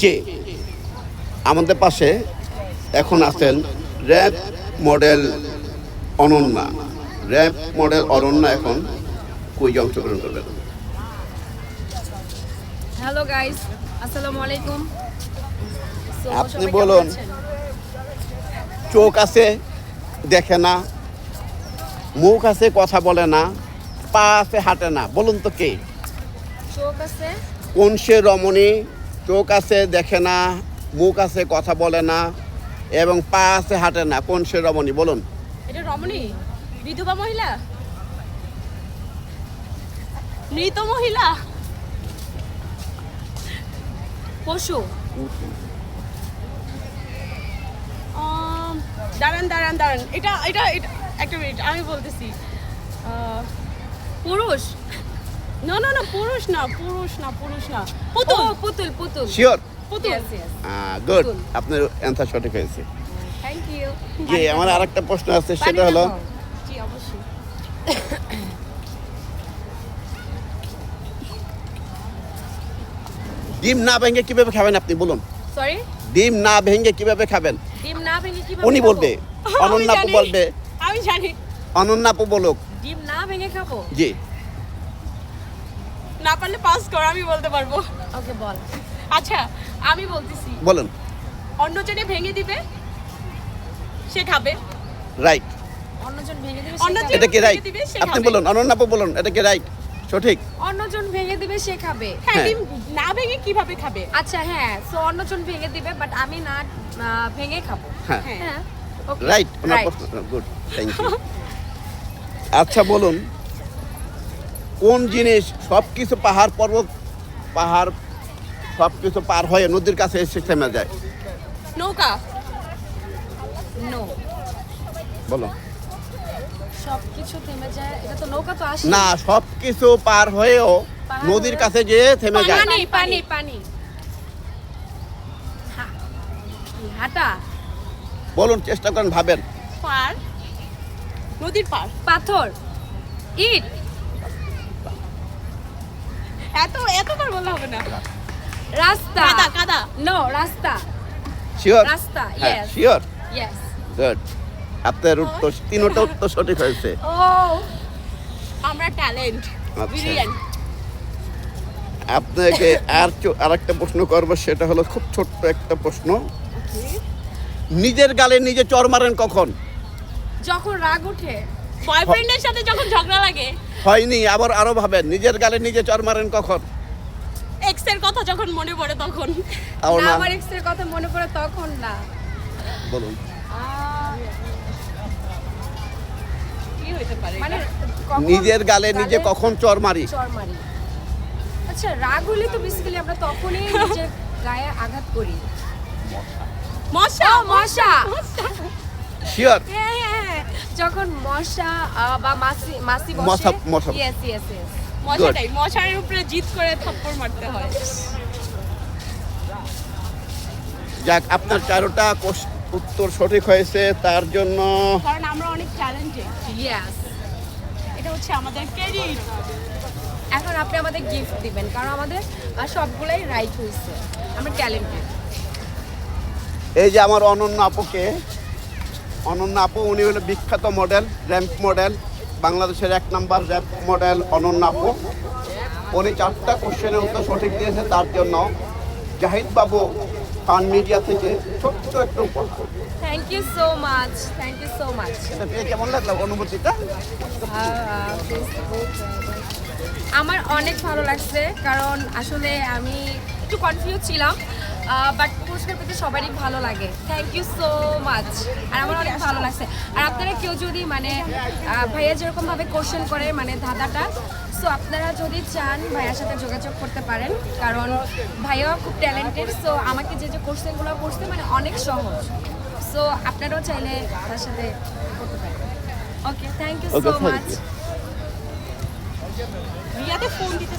যে আমাদের পাশে এখন আছেন র্যাব মডেল অনন্যা। র্যাব মডেল অনন্যা এখন কুইজ অংশগ্রহণ করবেন। হ্যালো গাইস আসসালামু আলাইকুম। আপনি বলুন। চোখ আছে দেখে না মুখ আছে কথা বলে না পা আছে হাঁটে না বলুন তো কে? চোখ আছে কোন সে রমণী? চোখ আছে দেখে না, মুখ আছে কথা বলে না, এবং পা আছে হাঁটে না। কোন সে রমণী? বলুন। এটা রমণী? বিধবা মহিলা? মৃত মহিলা? পশু? দাঁড়ান দাঁড়ান দাঁড়ান। এটা এটা একটা মিনিট, আমি বলতেছি। পুরুষ? না না না পুরুষ না পুরুষ না পুরুষ না। পুতুল। পুতুল পুতুল। শিওর পুতুল। গুড আপনার অ্যান্সার সঠিক হয়েছে। থ্যাংক ইউ যে আমার আরেকটা প্রশ্ন আছে সেটা হলো জি অবশ্যই। ডিম না ভেঙে কীভাবে খাবেন আপনি? বলুন। সরি ডিম না ভেঙে কীভাবে খাবেন? ডিম না ভেঙে কীভাবে উনি বলবে। অনন্যাপু বলবে। আমি জানি। অনন্যাপু বলুক। ডিম না ভেঙে খাব? জি। না পারলে পাস কর আমি বলতে পারব। ওকে বল। আচ্ছা আমি বলতেছি। বলুন। অন্যজনে ভেঙে দিবে সে খাবে। রাইট অন্যজন ভেঙে দিবে অন্যজন- এটা কি রাইট দিবে, সে আপনি। বলুন অনন্যাপু বলুন এটা কি রাইট সঠিক? অন্যজন ভেঙে দিবে সে খাবে। হ্যাঁ হ্যাঁ। না ভেঙে কীভাবে খাবে? আচ্ছা হ্যাঁ সো অন্যজন ভেঙে দিবে বাট আমি না ভেঙে খাব। হ্যাঁ। হ্যাঁ। রাইট গুড থ্যাংক ইউ আচ্ছা বলুন। কোন জিনিস সব কিছু পাহাড় পর্বত পাহাড় সব কিছু পার হয়ে নদীর কাছে এসে থেমে যায়। নৌকা. বলো। সবকিছু থেমে যায়। এটা তো নৌকা তো আসে না সব কিছু পার হয়েও নদীর কাছে যেয়ে থেমে যায়। পানি পানি। পানি হাঁটা? বলুন চেষ্টা করেন ভাবেন। পার? নদীর পার? পাথর। ইট? এত এতবার বললে হবে না। রাস্তা। কাদা কাদা। নো রাস্তা। শিওর রাস্তা ইয়েস শিওর ইয়েস গুড আপনার উত্তর তিনোটা উত্তর সঠিক হয়েছে। ও আমরা ট্যালেন্ট আচ্ছা। ব্রিলিয়ান্ট আপনাকে আর চো- আরেকটা প্রশ্ন করব সেটা হলো খুব ছোট্ট একটা প্রশ্ন। নিজের গালে নিজে চর মারেন কখন? যখন রাগ উঠে বয়ফ্রেন্ডের সাথে যখন ঝগড়া লাগে? হয়নি আবার আরও ভাবেন নিজের গালে নিজে চর মারেন কখন? এক্সের কথা যখন মনে পড়ে তখন। না না আমার এক্সের কথা মনে পড়ে তখন না। বলুন। আহ, কি হইতে পারে মানে নিজের গালে নিজে কখন চর মারি? চড় মারি। আচ্ছা রাগ হলে তো বেসিক্যালি আমরা তখনই নিজের গায়ে আঘাত করি। মশা মশা। মশা। শিওর হ্যাঁ হ্যাঁ হ্যাঁ। যখন মশা বা মাসি মাসি বসে। মশা- মশা। ইয়েস ইয়েস ইয়েস মশাটাই মশার উপরে জিত করে থাপ্পড় মারতে হয়। যাক আপনার চারোটা উত্তর সঠিক হয়েছে তার জন্য কারণ আমরা অনেক ট্যালেন্টেড ইয়েস এটা হচ্ছে আমাদের ক্রেডিট এখন আপনি আমাদের গিফট দিবেন কারণ আমাদের সবগুলাই রাইট হয়েছে। আমরা ট্যালেন্টেড এই যে আমার অনন্য আপুকে অনন্য আপু উনি হলো বিখ্যাত মডেল র্যাম্প মডেল বাংলাদেশের এক নাম্বার র্যাম্প মডেল অনন্য আপু। উনি চারটা কোশ্চেনের উত্তর সঠিক দিয়েছে তার জন্য জাহিদ বাবু ফান মিডিয়া থেকে ছোট্ট একটু উপহার। Thank you so much thank you so much এটা পেয়ে কেমন লাগল অনুভূতিটা? আমার অনেক ভালো লাগছে কারণ আসলে আমি একটু কনফিউজ ছিলাম। বাট পুরস্কার পেতে সবারই ভালো লাগে। থ্যাংক ইউ সো মাচ আর আমার অনেক ভালো লাগছে। আর আপনারা কেউ যদি মানে ভাইয়া যেরকমভাবে কোশ্চেন করে মানে ধাঁধাটা সো আপনারা যদি চান ভাইয়ার সাথে যোগাযোগ করতে পারেন কারণ ভাইয়া খুব ট্যালেন্টেড সো আমাকে যে যে কোশ্চেনগুলো করছে মানে অনেক সহজ। সো আপনারাও চাইলে তার সাথে করতে পারেন। Okay thank you so much. রিয়াতে phone দিতে